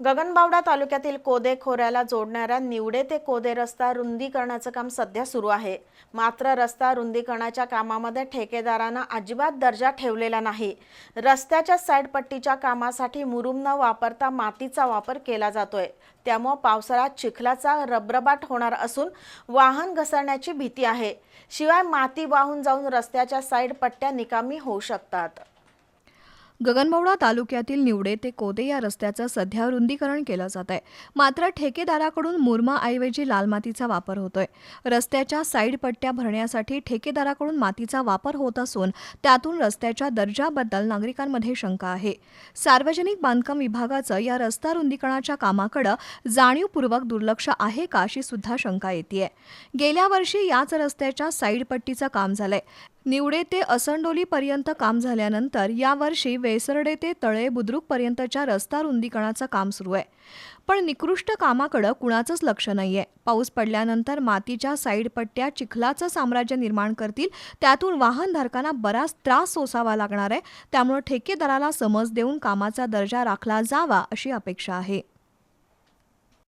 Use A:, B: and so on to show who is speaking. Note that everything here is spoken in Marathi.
A: गगनबावडा तालुक्यातील कोदे खोऱ्याला जोडणाऱ्या निवडे ते कोदे रस्ता रुंदीकरणाचं काम सध्या सुरू आहे. मात्र रस्ता रुंदीकरणाच्या कामामध्ये ठेकेदारांना अजिबात दर्जा ठेवलेला नाही. रस्त्याच्या साईडपट्टीच्या कामासाठी मुरुम न वापरता मातीचा वापर केला जातोय. त्यामुळं पावसाळ्यात चिखलाचा रबरबाट होणार असून वाहन घसरण्याची भीती आहे. शिवाय माती वाहून जाऊन रस्त्याच्या साईड पट्ट्या निकामी होऊ शकतात.
B: गगनबावडा तालुक्यातील निवडे ते कोदे या रस्त्याचं सध्या रुंदीकरण केलं जात आहे. मात्र ठेकेदाराकडून मुरमाऐवजी लाल मातीचा वापर होतोय. रस्त्याच्या साईड पट्ट्या भरण्यासाठी ठेकेदाराकडून मातीचा वापर होत असून त्यातून रस्त्याच्या दर्जाबद्दल नागरिकांमध्ये शंका आहे. सार्वजनिक बांधकाम विभागाचं या रस्ता रुंदीकरणाच्या कामाकडं जाणीवपूर्वक दुर्लक्ष आहे का अशी सुद्धा शंका येते गेल्या वर्षी याच रस्त्याच्या साईड पट्टीचं काम झालंय. निवडे ते असंडोलीपर्यंत काम झाल्यानंतर यावर्षी वेसरडे ते तळे बुद्रुकपर्यंतच्या रस्ता रुंदीकरणाचं काम सुरू आहे. पण निकृष्ट कामाकडं कुणाचंच लक्ष नाही आहे पाऊस पडल्यानंतर मातीच्या साईडपट्ट्या चिखलाचं साम्राज्य निर्माण करतील त्यातून वाहनधारकांना बराच त्रास सोसावा लागणार आहे. त्यामुळे ठेकेदाराला समज देऊन कामाचा दर्जा राखला जावा अशी अपेक्षा आहे.